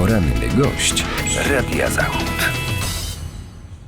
Poranny gość Radia Zachód.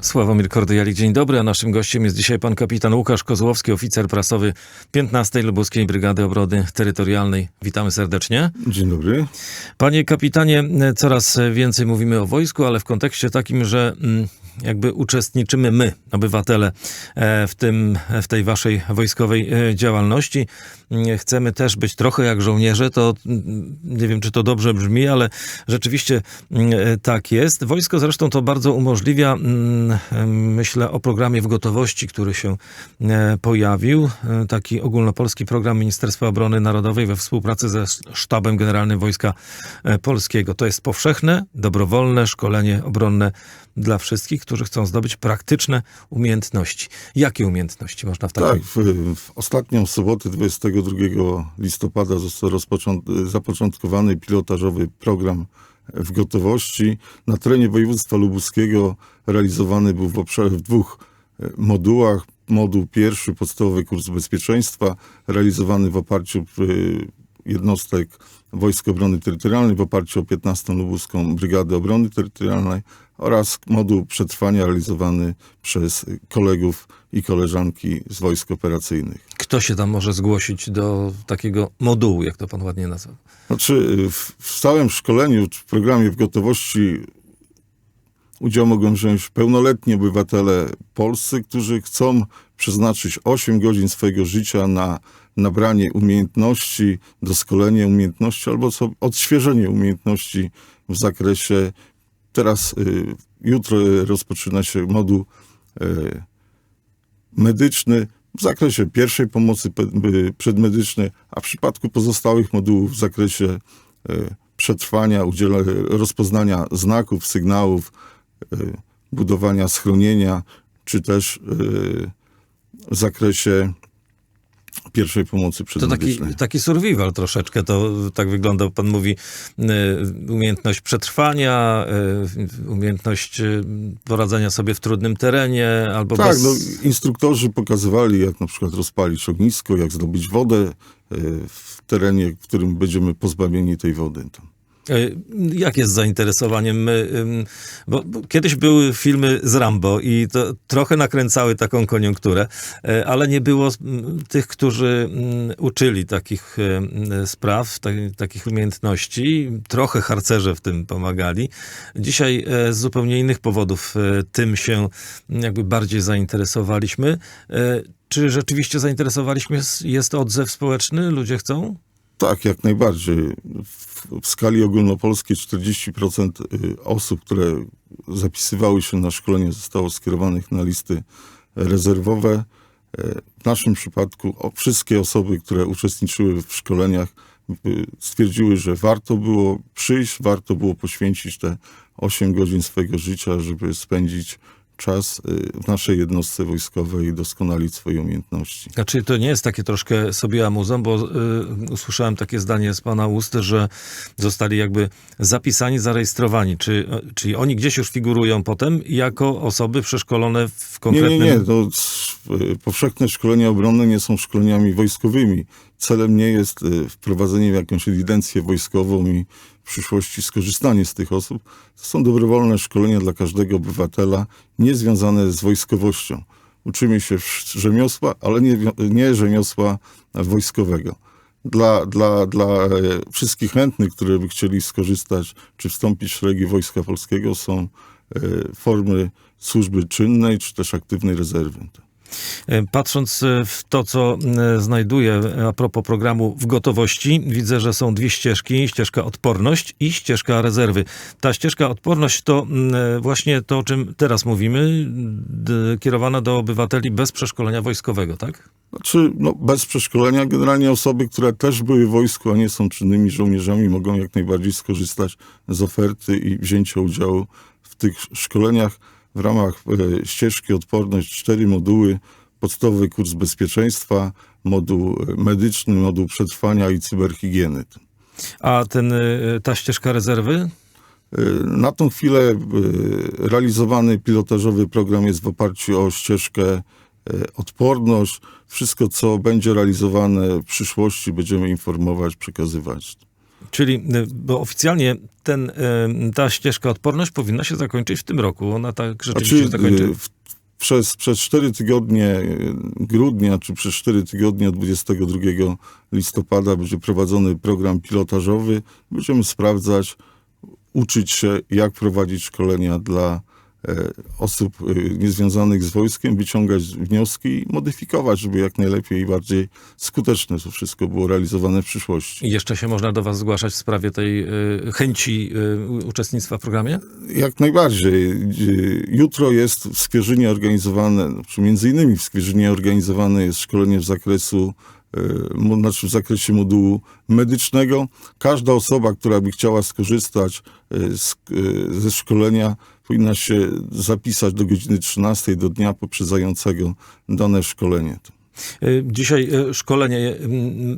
Sławomir Kordyjalik, dzień dobry, a naszym gościem jest dzisiaj pan kapitan Łukasz Kozłowski, oficer prasowy 15. Lubuskiej Brygady Obrony Terytorialnej. Witamy serdecznie. Dzień dobry. Panie kapitanie, coraz więcej mówimy o wojsku, ale w kontekście takim, że mm, jakby uczestniczymy my, obywatele, e, w, tym, w tej waszej wojskowej e, działalności. Mm, Chcemy też być trochę jak żołnierze, to mm, nie wiem, czy to dobrze brzmi, ale rzeczywiście mm, e, tak jest. Wojsko zresztą to bardzo umożliwia, myślę o programie w gotowości, który się pojawił. Taki ogólnopolski program Ministerstwa Obrony Narodowej we współpracy ze Sztabem Generalnym Wojska Polskiego. To jest powszechne, dobrowolne szkolenie obronne dla wszystkich, którzy chcą zdobyć praktyczne umiejętności. Jakie umiejętności można w takim... Tak, w, w ostatnią sobotę 22 listopada został zapoczątkowany pilotażowy program w gotowości. Na terenie województwa lubuskiego realizowany był w, obszarze, w dwóch e, modułach. Moduł pierwszy, podstawowy kurs bezpieczeństwa, realizowany w oparciu jednostek Wojsk Obrony Terytorialnej w oparciu o 15. Lubuską Brygadę Obrony Terytorialnej oraz moduł przetrwania realizowany przez kolegów i koleżanki z wojsk operacyjnych. Kto się tam może zgłosić do takiego modułu, jak to pan ładnie nazwał? Znaczy, w, w całym szkoleniu, w programie w gotowości udział mogą wziąć pełnoletni obywatele polscy, którzy chcą przeznaczyć 8 godzin swojego życia na nabranie umiejętności, doskolenie umiejętności albo odświeżenie umiejętności w zakresie. Teraz, y, jutro rozpoczyna się moduł y, medyczny w zakresie pierwszej pomocy y, przedmedycznej, a w przypadku pozostałych modułów w zakresie y, przetrwania, udziela, rozpoznania znaków, sygnałów, budowania schronienia, czy też w zakresie pierwszej pomocy To taki, przedmedycznej. taki survival troszeczkę, to tak wygląda, pan mówi, y, umiejętność przetrwania, umiejętność poradzenia sobie w trudnym terenie, albo Tak, bez... no, instruktorzy pokazywali, jak na przykład rozpalić ognisko, jak zdobyć wodę w terenie, w którym będziemy pozbawieni tej wody. Y, Jak jest zainteresowaniem? Bo, kiedyś były filmy z Rambo i to trochę nakręcały taką koniunkturę, y, ale nie było tych, którzy mm, uczyli takich y, spraw, ta- takich umiejętności. Trochę harcerze w tym pomagali. Dzisiaj z zupełnie innych powodów tym się jakby bardziej zainteresowaliśmy. Czy rzeczywiście zainteresowaliśmy? Jest odzew społeczny? Ludzie chcą? Tak, jak najbardziej. W, skali ogólnopolskiej 40% y, osób, które zapisywały się na szkolenie, zostało skierowanych na listy rezerwowe. E, W naszym przypadku wszystkie osoby, które uczestniczyły w szkoleniach, y, stwierdziły, że warto było przyjść, warto było poświęcić te 8 godzin swojego życia, żeby spędzić czas y, w naszej jednostce wojskowej doskonalić swoje umiejętności. Znaczy, to nie jest takie troszkę sobie amuzą, bo y, usłyszałem takie zdanie z pana ust, że zostali jakby zapisani, zarejestrowani. Czy, czyli oni gdzieś już figurują potem jako osoby przeszkolone w Nie, konkretnym... nie, nie. To s- y, powszechne szkolenia obronne nie są szkoleniami wojskowymi. Celem nie jest y, wprowadzenie w jakąś ewidencję wojskową i w przyszłości skorzystanie z tych osób. To są dobrowolne szkolenia dla każdego obywatela, niezwiązane z wojskowością. Uczymy się rzemiosła, ale nie, nie rzemiosła wojskowego. Dla, dla, dla e, wszystkich chętnych, które by chcieli skorzystać czy wstąpić w szeregi Wojska Polskiego, są e, formy służby czynnej czy też aktywnej rezerwy. Y, Patrząc y, w to, co y, znajduję a propos programu w gotowości, widzę, że są dwie ścieżki. Ścieżka odporność i ścieżka rezerwy. Ta ścieżka odporność to y, właśnie to, o czym teraz mówimy, kierowana do obywateli bez przeszkolenia wojskowego, tak? Znaczy, no, bez przeszkolenia generalnie osoby, które też były w wojsku, a nie są czynnymi żołnierzami, mogą jak najbardziej skorzystać z oferty i wzięcia udziału w tych szkoleniach w ramach e, ścieżki odporność, cztery moduły, podstawowy kurs bezpieczeństwa, moduł e, medyczny, moduł przetrwania i cyberhigieny. A ten, y, ta ścieżka rezerwy? E, Na tą chwilę e, realizowany pilotażowy program jest w oparciu o ścieżkę e, odporność. Wszystko, co będzie realizowane w przyszłości, będziemy informować, przekazywać. Czyli, y, bo oficjalnie ten, y, ta ścieżka odporność powinna się zakończyć w tym roku. Ona tak rzeczywiście się Znaczy, zakończy. y, w- przez, przez 4 tygodnie grudnia, czy przez 4 tygodnie od 22 listopada będzie prowadzony program pilotażowy. Będziemy sprawdzać, uczyć się, jak prowadzić szkolenia dla osób y, niezwiązanych z wojskiem, wyciągać wnioski i modyfikować, żeby jak najlepiej i bardziej skuteczne to wszystko było realizowane w przyszłości. I jeszcze się można do was zgłaszać w sprawie tej y, chęci y, uczestnictwa w programie? Jak najbardziej. Jutro jest w Skwierzynie organizowane, czy między innymi w Skwierzynie organizowane jest szkolenie w zakresu znaczy w zakresie modułu medycznego. Każda osoba, która by chciała skorzystać y, z, y, ze szkolenia, powinna się zapisać do godziny 13 do dnia poprzedzającego dane szkolenie. Y, Dzisiaj y, szkolenie y,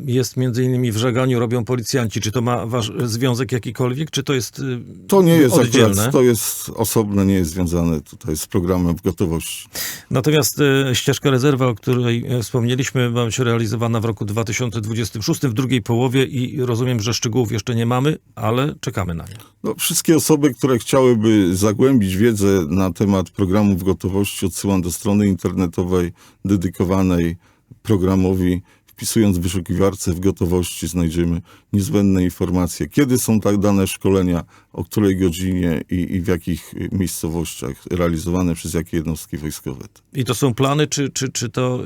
jest między innymi w żeganiu robią policjanci. Czy to ma wasz związek jakikolwiek, czy to jest To nie jest oddzielne? akurat, to jest osobne, nie jest związane tutaj z programem w gotowości. Natomiast ścieżka rezerwa, o której wspomnieliśmy, ma być realizowana w roku 2026, w drugiej połowie i rozumiem, że szczegółów jeszcze nie mamy, ale czekamy na nie. No, wszystkie osoby, które chciałyby zagłębić wiedzę na temat programu w gotowości, odsyłam do strony internetowej dedykowanej programowi. Wpisując w wyszukiwarce w gotowości znajdziemy niezbędne informacje, kiedy są tak dane szkolenia, o której godzinie i, i w jakich miejscowościach realizowane przez jakie jednostki wojskowe. I to są plany, czy, czy, czy to,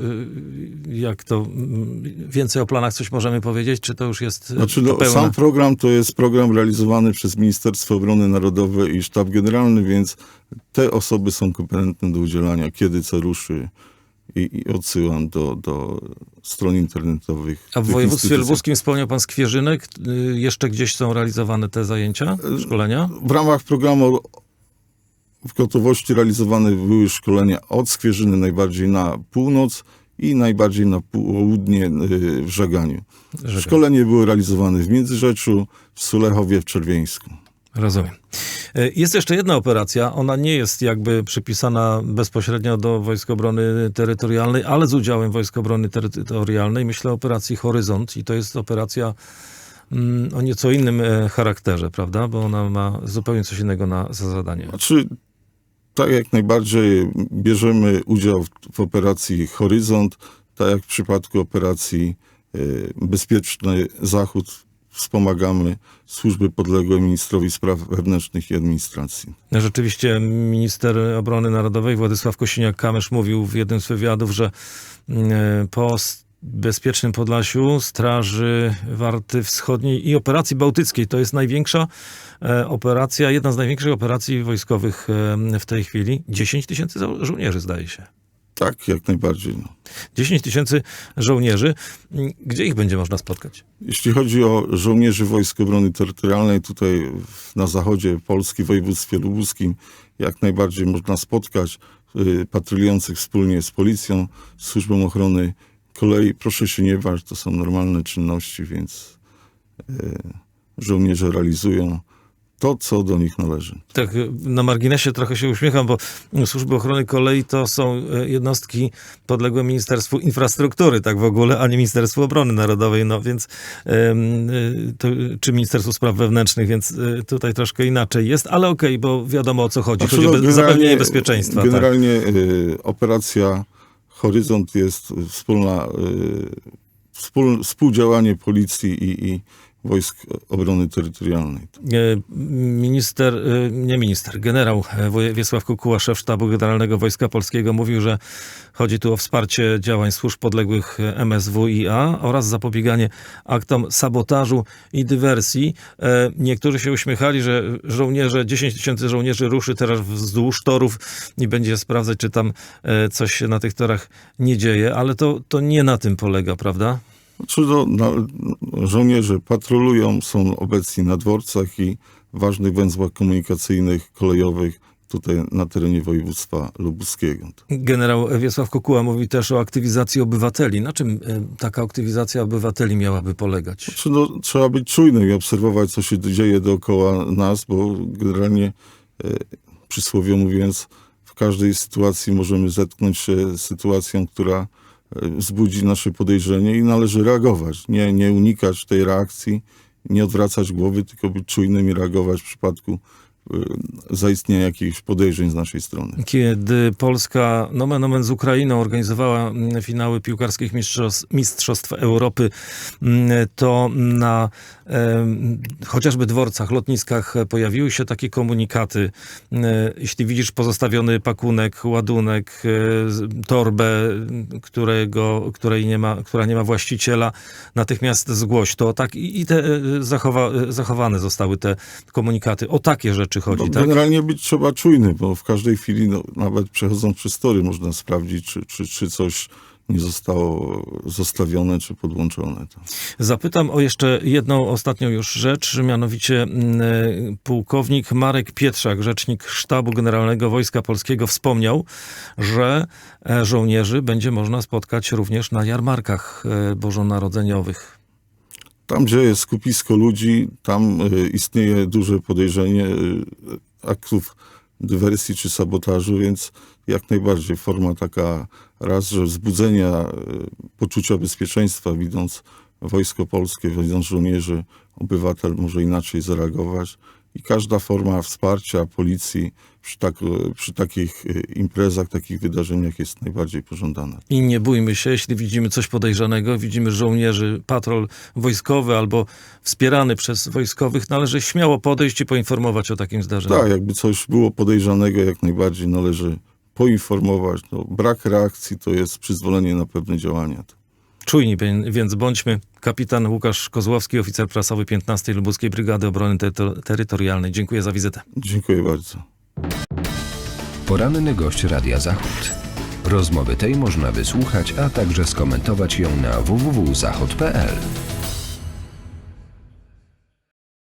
y, jak to, mm, więcej o planach coś możemy powiedzieć, czy to już jest y, Znaczy, no, sam program to jest program realizowany przez Ministerstwo Obrony Narodowej i Sztab Generalny, więc te osoby są kompetentne do udzielania, kiedy co ruszy. I, i odsyłam do, do stron internetowych. A w województwie lubuskim wspomniał pan Skwierzynek, y, jeszcze gdzieś są realizowane te zajęcia, szkolenia? W ramach programu w gotowości realizowane były szkolenia od Skwierzyny najbardziej na północ i najbardziej na południe y, w Żaganiu. Szkolenie było realizowane w Międzyrzeczu, w Sulechowie, w Czerwieńsku. Rozumiem. E, Jest jeszcze jedna operacja. Ona nie jest jakby przypisana bezpośrednio do Wojsk Obrony Terytorialnej, ale z udziałem Wojsk Obrony Terytorialnej. Myślę o operacji Horyzont i to jest operacja mm, o nieco innym e, charakterze, prawda? Bo ona ma zupełnie coś innego na, za zadanie. Znaczy, tak jak najbardziej bierzemy udział w, w operacji Horyzont, tak jak w przypadku operacji y, Bezpieczny Zachód wspomagamy służby podległe ministrowi spraw wewnętrznych i administracji. Rzeczywiście minister obrony narodowej Władysław Kosiniak-Kamysz mówił w jednym z wywiadów, że mm, po s- bezpiecznym Podlasiu, Straży Warty Wschodniej i operacji bałtyckiej, to jest największa e, operacja, jedna z największych operacji wojskowych e, w tej chwili. 10 tysięcy żo- żołnierzy zdaje się. Tak, jak najbardziej. No. 10 tysięcy żołnierzy. Gdzie ich będzie można spotkać? Jeśli chodzi o żołnierzy Wojsk Obrony Terytorialnej, tutaj na zachodzie Polski, w województwie lubuskim, jak najbardziej można spotkać y, patrolujących wspólnie z policją, z służbą ochrony kolei. Proszę się nie bać, to są normalne czynności, więc y, żołnierze realizują to, co do nich należy. Tak, na marginesie trochę się uśmiecham, bo służby ochrony kolei to są y, jednostki podległe Ministerstwu Infrastruktury, tak w ogóle, a nie Ministerstwu Obrony Narodowej, no więc y, to, czy Ministerstwu Spraw Wewnętrznych, więc y, tutaj troszkę inaczej jest, ale okej, bo wiadomo o co chodzi. Znaczy, Chodzi o zapewnienie bezpieczeństwa. tak. Generalnie y, operacja Horyzont jest wspólna, wspól, współdziałanie policji i, i Wojsk Obrony Terytorialnej. E, Minister, e, nie minister, generał e, Wiesław Kukuła, szef sztabu generalnego Wojska Polskiego mówił, że chodzi tu o wsparcie działań służb podległych MSWiA oraz zapobieganie aktom sabotażu i dywersji. Niektórzy się uśmiechali, że żołnierze, 10 tysięcy żołnierzy ruszy teraz wzdłuż torów i będzie sprawdzać, czy tam coś się na tych torach nie dzieje, ale to, to nie na tym polega, prawda? Znaczy, no, na, żołnierze patrolują, są obecni na dworcach i ważnych węzłach komunikacyjnych, kolejowych tutaj na terenie województwa lubuskiego. Generał Wiesław Kukuła mówi też o aktywizacji obywateli. Na czym e, taka aktywizacja obywateli miałaby polegać? Znaczy, no, trzeba być czujnym i obserwować, co się dzieje dookoła nas, bo generalnie e, przysłowie mówiąc, w każdej sytuacji możemy zetknąć się z sytuacją, która wzbudzi nasze podejrzenie i należy reagować. Nie, nie unikać tej reakcji nie odwracać głowy, tylko być czujnym i reagować w przypadku zaistnienia jakichś podejrzeń z naszej strony. Kiedy Polska, nomen omen z Ukrainą, organizowała mm, finały piłkarskich mistrzostw, mistrzostw Europy, mm, to na em, chociażby dworcach, lotniskach e, pojawiły się takie komunikaty. E, Jeśli widzisz pozostawiony pakunek, ładunek, e, torbę, którego, której nie ma, która nie ma właściciela, natychmiast zgłoś to. Tak, i i te e, zachowa, e, zachowane zostały te komunikaty. O takie rzeczy chodzi, No, tak? Generalnie być trzeba czujny, bo w każdej chwili, no, nawet przechodząc przez tory, można sprawdzić, czy, czy, czy coś nie zostało zostawione, czy podłączone. To. Zapytam o jeszcze jedną ostatnią już rzecz, mianowicie mm, e, pułkownik Marek Pietrzak, rzecznik Sztabu Generalnego Wojska Polskiego, wspomniał, że e, żołnierzy będzie można spotkać również na jarmarkach e, bożonarodzeniowych. Tam, gdzie jest skupisko ludzi, tam y, istnieje duże podejrzenie y, aktów dywersji czy sabotażu, więc jak najbardziej forma taka raz, że wzbudzenia y, poczucia bezpieczeństwa, widząc wojsko polskie, widząc żołnierzy, obywatel może inaczej zareagować i każda forma wsparcia policji przy, tak, przy takich y, imprezach, takich wydarzeniach jest najbardziej pożądana. I nie bójmy się, jeśli widzimy coś podejrzanego, widzimy żołnierzy, patrol wojskowy albo wspierany przez wojskowych, należy śmiało podejść i poinformować o takim zdarzeniu. Tak, jakby coś było podejrzanego, jak najbardziej należy poinformować. No, brak reakcji to jest przyzwolenie na pewne działania. Czujni więc bądźmy. Kapitan Łukasz Kozłowski, oficer prasowy 15 Lubuskiej Brygady Obrony Teryto- Terytorialnej. Dziękuję za wizytę. Dziękuję bardzo. Poranny gość Radia Zachód. Rozmowy tej można wysłuchać, a także skomentować ją na www.zachod.pl.